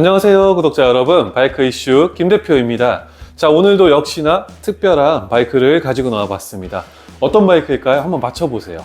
안녕하세요 구독자 여러분. 바이크 이슈 김 대표입니다. 자 오늘도 역시나 특별한 바이크를 가지고 나와 봤습니다. 어떤 바이크일까요? 한번 맞춰보세요.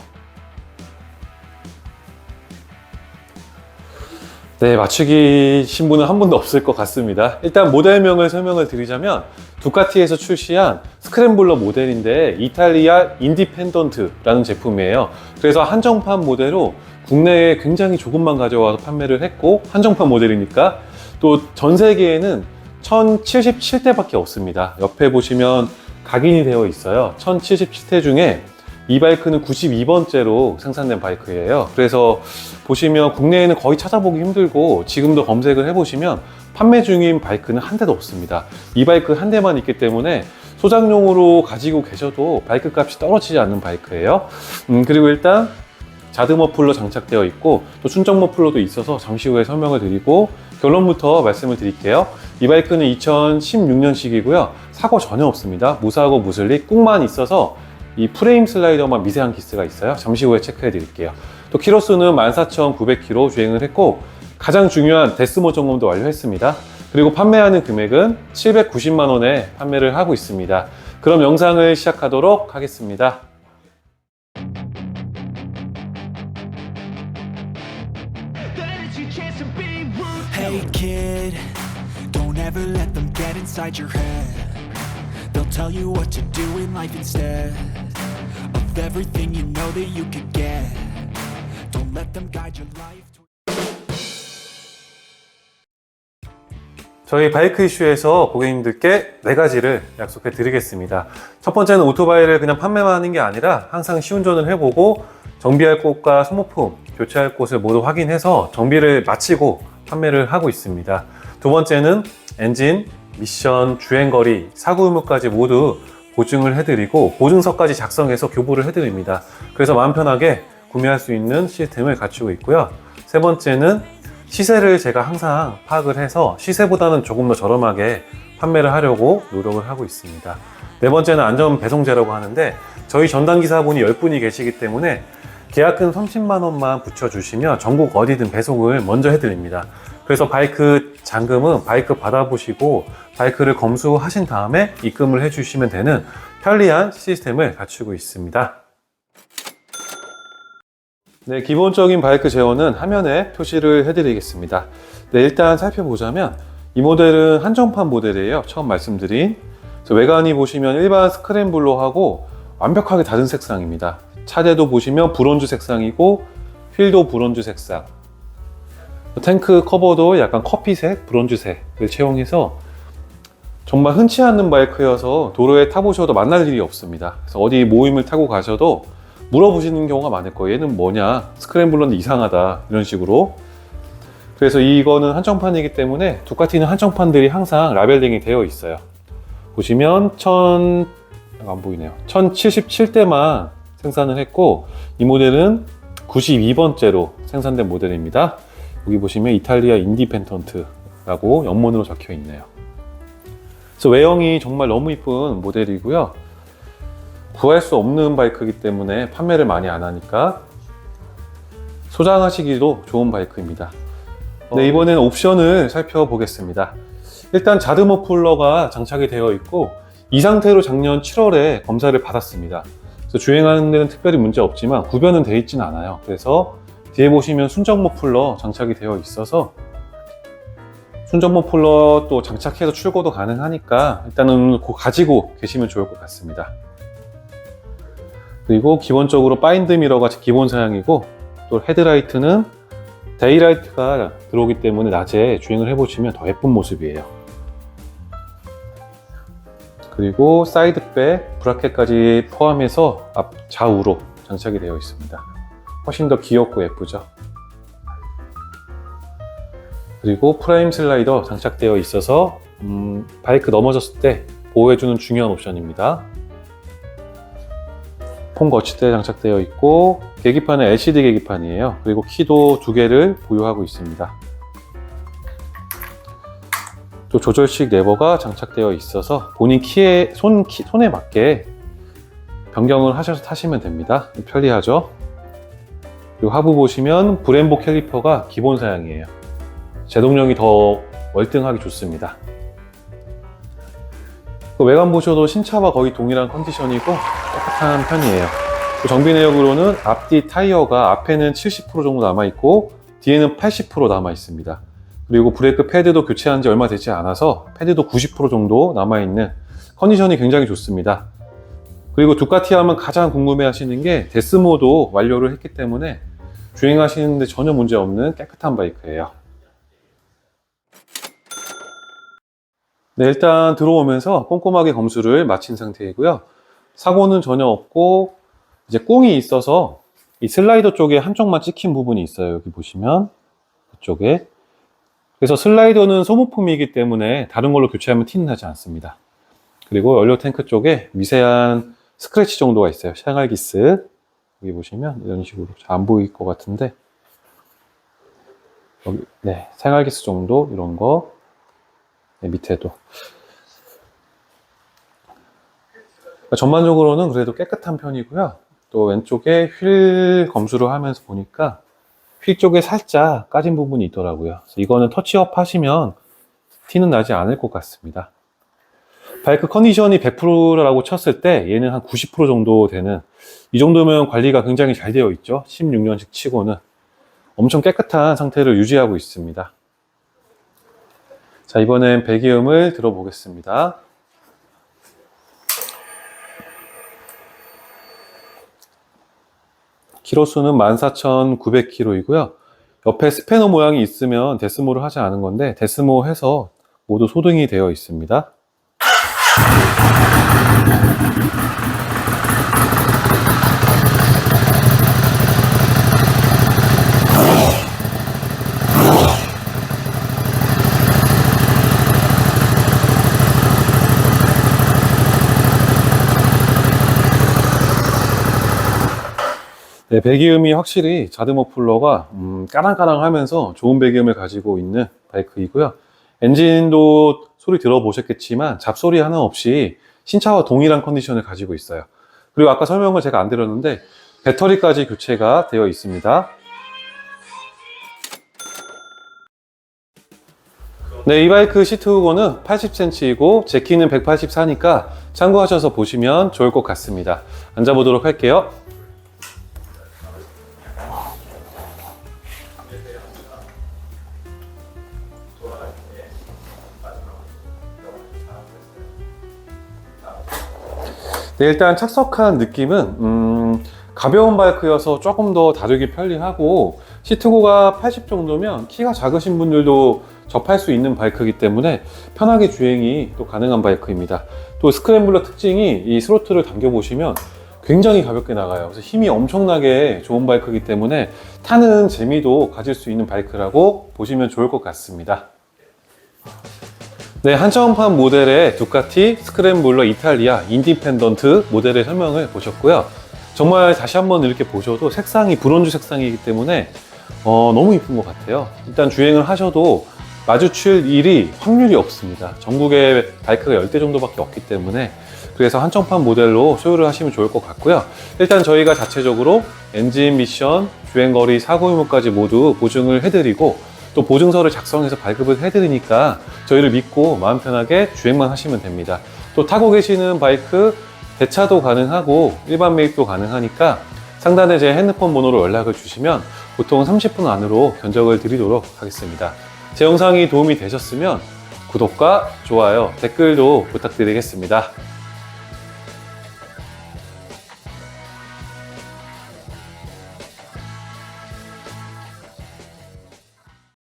네 맞추기 신 분은 한 분도 없을 것 같습니다. 일단 모델명을 설명을 드리자면 두카티에서 출시한 스크램블러 모델인데 이탈리아 인디펜던트라는 제품이에요. 그래서 한정판 모델로 국내에 굉장히 조금만 가져와서 판매를 했고 한정판 모델이니까 또 전 세계에는 1077대밖에 없습니다. 옆에 보시면 각인이 되어 있어요. 1077대 중에 이 바이크는 92번째로 생산된 바이크예요. 그래서 보시면 국내에는 거의 찾아보기 힘들고 지금도 검색을 해보시면 판매 중인 바이크는 한 대도 없습니다. 이 바이크 한 대만 있기 때문에 소장용으로 가지고 계셔도 바이크 값이 떨어지지 않는 바이크예요. 음, 그리고 일단 자드 머플러 장착되어 있고 또 순정 머플러도 있어서 잠시 후에 설명을 드리고 결론부터 말씀을 드릴게요. 이 바이크는 2016년식이고요. 사고 전혀 없습니다. 무사고 무슬릭 꾹만 있어서 이 프레임 슬라이더만 미세한 기스가 있어요. 잠시 후에 체크해 드릴게요. 또 키로수는 14,900km 주행을 했고 가장 중요한 데스모 점검도 완료했습니다. 그리고 판매하는 금액은 790만 원에 판매를 하고 있습니다. 그럼 영상을 시작하도록 하겠습니다. Don't ever let them get inside your head. They'll tell you what to do in life instead of everything you know that you could get. Don't let them guide your life. 저희 바이크 이슈에서 고객님들께 네 가지를 약속해 드리겠습니다. 첫 번째는 오토바이를 그냥 판매만 하는 게 아니라 항상 시운전을 해보고 정비할 곳과 소모품, 교체할 곳을 모두 확인해서 정비를 마치고 판매를 하고 있습니다. 두 번째는 엔진, 미션, 주행거리, 사고 유무까지 모두 보증을 해드리고 보증서까지 작성해서 교부를 해드립니다. 그래서 마음 편하게 구매할 수 있는 시스템을 갖추고 있고요. 세 번째는 시세를 제가 항상 파악을 해서 시세보다는 조금 더 저렴하게 판매를 하려고 노력을 하고 있습니다. 네 번째는 안전 배송제라고 하는데 저희 전담 기사분이 10분이 계시기 때문에 계약금 30만 원만 붙여주시면 전국 어디든 배송을 먼저 해드립니다. 그래서 바이크 잔금은 바이크 받아보시고 바이크를 검수하신 다음에 입금을 해주시면 되는 편리한 시스템을 갖추고 있습니다. 네, 기본적인 바이크 제어는 화면에 표시를 해드리겠습니다. 네, 일단 살펴보자면 이 모델은 한정판 모델이에요. 처음 말씀드린. 외관이 보시면 일반 스크램블러하고 완벽하게 다른 색상입니다. 차대도 보시면 브론즈 색상이고 휠도 브론즈 색상. 탱크 커버도 약간 커피색, 브론즈색을 채용해서 정말 흔치 않는 바이크여서 도로에 타보셔도 만날 일이 없습니다. 그래서 어디 모임을 타고 가셔도 물어보시는 경우가 많을 거예요. 얘는 뭐냐? 스크램블러는 이상하다. 이런 식으로. 그래서 이거는 한정판이기 때문에 두카티는 한정판들이 항상 라벨링이 되어 있어요. 보시면 1000, 안 보이네요. 1077대만 생산을 했고, 이 모델은 92번째로 생산된 모델입니다. 여기 보시면 이탈리아 인디펜턴트라고 영문으로 적혀 있네요. 그래서 외형이 정말 너무 이쁜 모델이고요. 구할 수 없는 바이크이기 때문에 판매를 많이 안 하니까 소장하시기도 좋은 바이크입니다. 네, 이번에는 옵션을 살펴보겠습니다. 일단 자드 머플러가 장착이 되어 있고 이 상태로 작년 7월에 검사를 받았습니다. 그래서 주행하는 데는 특별히 문제 없지만 구변은 되어 있지는 않아요. 그래서 뒤에 보시면 순정 머플러 장착이 되어 있어서 순정 머플러 또 장착해서 출고도 가능하니까 일단은 가지고 계시면 좋을 것 같습니다. 그리고 기본적으로 바인드 미러가 기본 사양이고 또 헤드라이트는 데이라이트가 들어오기 때문에 낮에 주행을 해보시면 더 예쁜 모습이에요. 그리고 사이드백, 브라켓까지 포함해서 앞 좌우로 장착이 되어 있습니다. 훨씬 더 귀엽고 예쁘죠. 그리고 프라임 슬라이더 장착되어 있어서 음, 바이크 넘어졌을 때 보호해주는 중요한 옵션입니다. 폰 거치대 장착되어 있고 계기판은 LCD 계기판이에요. 그리고 키도 두 개를 보유하고 있습니다. 또 조절식 레버가 장착되어 있어서 본인 키에 손 키, 손에 맞게 변경을 하셔서 타시면 됩니다. 편리하죠. 그리고 하부 보시면 브렘보 캘리퍼가 기본 사양이에요. 제동력이 더 월등하게 좋습니다. 그 외관 보셔도 신차와 거의 동일한 컨디션이고 깨끗한 편이에요. 그 정비 내역으로는 앞뒤 타이어가 앞에는 70% 정도 남아있고 뒤에는 80% 남아있습니다. 그리고 브레이크 패드도 교체한 지 얼마 되지 않아서 패드도 90% 정도 남아있는 컨디션이 굉장히 좋습니다. 그리고 두카티 하면 가장 궁금해 하시는 게 데스모도 완료를 했기 때문에 주행하시는데 전혀 문제 없는 깨끗한 바이크예요. 네, 일단 들어오면서 꼼꼼하게 검수를 마친 상태이고요. 사고는 전혀 없고 이제 꽁이 있어서 이 슬라이더 쪽에 한쪽만 찍힌 부분이 있어요. 여기 보시면 그쪽에 그래서 슬라이더는 소모품이기 때문에 다른 걸로 교체하면 티는 나지 않습니다. 그리고 연료 탱크 쪽에 미세한 스크래치 정도가 있어요. 샹알기스 여기 보시면 이런 식으로 잘 안 보일 것 같은데 여기 네 생활기스 정도 이런 거 네, 밑에도 그러니까 전반적으로는 그래도 깨끗한 편이고요. 또 왼쪽에 휠 검수를 하면서 보니까 휠 쪽에 살짝 까진 부분이 있더라고요. 이거는 터치업 하시면 티는 나지 않을 것 같습니다. 바이크 컨디션이 100%라고 쳤을 때 얘는 한 90% 정도 되는 이 정도면 관리가 굉장히 잘 되어 있죠. 16년식 치고는 엄청 깨끗한 상태를 유지하고 있습니다. 자, 이번엔 배기음을 들어보겠습니다. 키로수는 14,900km이고요. 옆에 스패너 모양이 있으면 데스모를 하지 않은 건데 데스모 해서 모두 소등이 되어 있습니다. 네, 배기음이 확실히 자드머플러가 음, 까랑까랑하면서 좋은 배기음을 가지고 있는 바이크이고요. 엔진도 소리 들어보셨겠지만 잡소리 하나 없이 신차와 동일한 컨디션을 가지고 있어요. 그리고 아까 설명을 제가 안 드렸는데 배터리까지 교체가 되어 있습니다. 네, 이 바이크 시트 후고는 80cm이고 제 키는 184니까 참고하셔서 보시면 좋을 것 같습니다. 앉아보도록 할게요. 네, 일단 착석한 느낌은 음, 가벼운 바이크여서 조금 더 다루기 편리하고 시트고가 80 정도면 키가 작으신 분들도 접할 수 있는 바이크이기 때문에 편하게 주행이 또 가능한 바이크입니다. 또 스크램블러 특징이 이 스로틀을 당겨 보시면 굉장히 가볍게 나가요. 그래서 힘이 엄청나게 좋은 바이크이기 때문에 타는 재미도 가질 수 있는 바이크라고 보시면 좋을 것 같습니다. 네, 한정판 모델의 두카티 스크램블러 이탈리아 인디펜던트 모델의 설명을 보셨고요. 정말 다시 한번 이렇게 보셔도 색상이 브론즈 색상이기 때문에 어, 너무 이쁜 것 같아요. 일단 주행을 하셔도 마주칠 일이 확률이 없습니다. 전국에 바이크가 10대 정도밖에 없기 때문에 그래서 한정판 모델로 소유를 하시면 좋을 것 같고요. 일단 저희가 자체적으로 엔진 미션, 주행거리, 사고 유무까지 모두 보증을 해드리고 또 보증서를 작성해서 발급을 해드리니까 저희를 믿고 마음 편하게 주행만 하시면 됩니다. 또 타고 계시는 바이크 대차도 가능하고 일반 매입도 가능하니까 상단에 제 핸드폰 번호로 연락을 주시면 보통 30분 안으로 견적을 드리도록 하겠습니다. 제 영상이 도움이 되셨으면 구독과 좋아요, 댓글도 부탁드리겠습니다.